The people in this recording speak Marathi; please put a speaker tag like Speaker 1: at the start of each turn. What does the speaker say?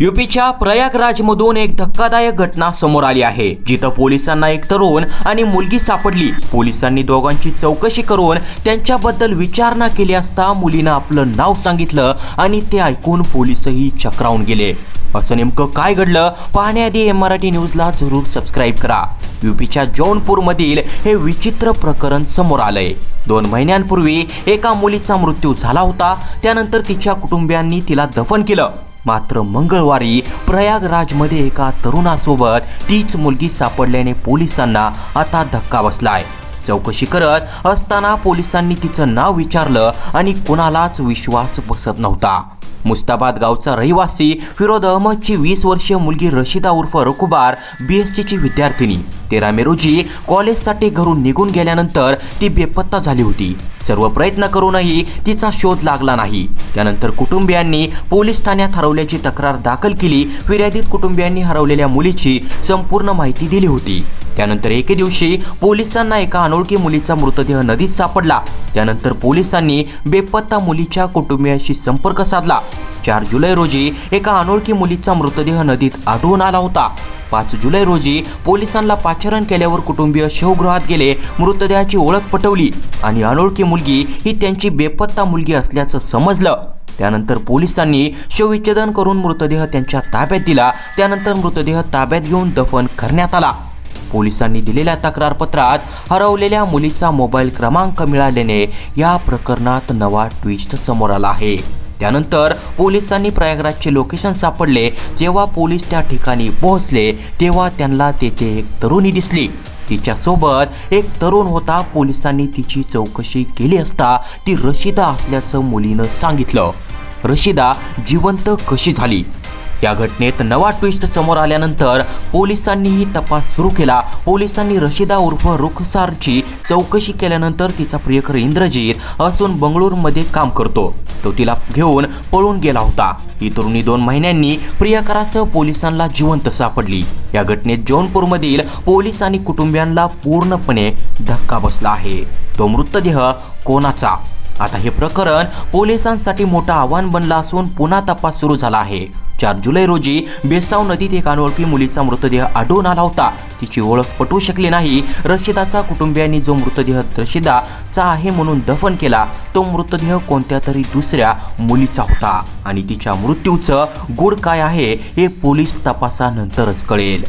Speaker 1: युपीच्या प्रयागराजमधून एक धक्कादायक घटना समोर आली आहे जिथं पोलिसांना एक तरुण आणि मुलगी सापडली. पोलिसांनी दोघांची चौकशी करून त्यांच्याबद्दल विचारणा केली असता मुलीनं आपलं नाव सांगितलं आणि ते ऐकून पोलीसही चक्रावून गेले. असं नेमकं काय घडलं पाहण्याआधी एम मराठी न्यूजला जरूर सबस्क्राईब करा. युपीच्या जौनपूरमधील हे विचित्र प्रकरण समोर आलंय. दोन महिन्यांपूर्वी एका मुलीचा मृत्यू झाला होता त्यानंतर तिच्या कुटुंबियांनी तिला दफन केलं. मात्र मंगळवारी प्रयागराजमध्ये एका तरुणासोबत तीच मुलगी सापडल्याने पोलिसांना आता धक्का बसलाय. चौकशी करत असताना पोलिसांनी तिचं नाव विचारलं आणि कुणालाच विश्वास बसत नव्हता. मुस्ताबाद गावचा रहिवासी फिरोद अहमदची वीस वर्षीय मुलगी रशिदा उर्फ रकुबार बी एस टीची विद्यार्थिनी. तेरा मे रोजी कॉलेजसाठी घरून निघून गेल्यानंतर ती बेपत्ता झाली होती. सर्व प्रयत्न करूनही तिचा शोध लागला नाही. त्यानंतर कुटुंबियांनी पोलीस ठाण्यात हरवल्याची तक्रार दाखल केली. फिर्यादीत कुटुंबियांनी हरवलेल्या मुलीची संपूर्ण माहिती दिली होती. त्यानंतर एके दिवशी पोलिसांना एका अनोळखी मुलीचा मृतदेह नदीत सापडला. त्यानंतर पोलिसांनी बेपत्ता मुलीच्या कुटुंबियांशी संपर्क साधला. चार जुलै रोजी एका अनोळखी मुलीचा मृतदेह नदीत आढळून आला होता. पाच जुलै रोजी पोलिसांना पाचारण केल्यावर कुटुंबीय शवगृहात गेले मृतदेहाची ओळख पटवली आणि अनोळखी मुलगी ही त्यांची बेपत्ता मुलगी असल्याचं समजलं. त्यानंतर पोलिसांनी शवविच्छेदन करून मृतदेह त्यांच्या ताब्यात दिला. त्यानंतर मृतदेह ताब्यात घेऊन दफन करण्यात आला. पोलिसांनी दिलेल्या तक्रारपत्रात हरवलेल्या मुलीचा मोबाईल क्रमांक मिळाल्याने या प्रकरणात नवा ट्विस्ट समोर आला आहे. त्यानंतर पोलिसांनी प्रयागराजचे लोकेशन सापडले. जेव्हा पोलीस त्या ठिकाणी पोहोचले तेव्हा त्यांना तेथे एक तरुणी दिसली. तिच्यासोबत एक तरुण होता. पोलिसांनी तिची चौकशी केली असता ती रशिदा असल्याचं मुलीनं सांगितलं. रशिदा जिवंत कशी झाली? या घटनेत नवा ट्विस्ट समोर आल्यानंतर पोलिसांनीही तपास सुरू केला. पोलिसांनी रशिदा उर्फ रुखसारची चौकशी केल्यानंतर तिचा प्रियकर इंद्रजीत असून बंगळूरमध्ये काम करतो. तो तिला घेऊन पळून गेला होता. ही तरुणी दोन महिन्यांनी प्रियकरासह पोलिसांना जिवंत सापडली. या घटनेत जौनपूरमधील पोलीस आणि कुटुंबियांना पूर्णपणे धक्का बसला आहे. तो मृतदेह कोणाचा? आता हे प्रकरण पोलिसांसाठी मोठं आव्हान बनलं असून पुन्हा तपास सुरू झाला आहे. चार जुलै रोजी बेसाव नदीत एक अनोळखी मुलीचा मृतदेह आढळून आला होता. तिची ओळख पटवू शकली नाही. रशिदाचा कुटुंबियांनी जो मृतदेह रशिदाचा आहे म्हणून दफन केला तो मृतदेह कोणत्या तरी दुसऱ्या मुलीचा होता आणि तिच्या मृत्यूचं गुड काय आहे हे पोलीस तपासानंतरच कळेल.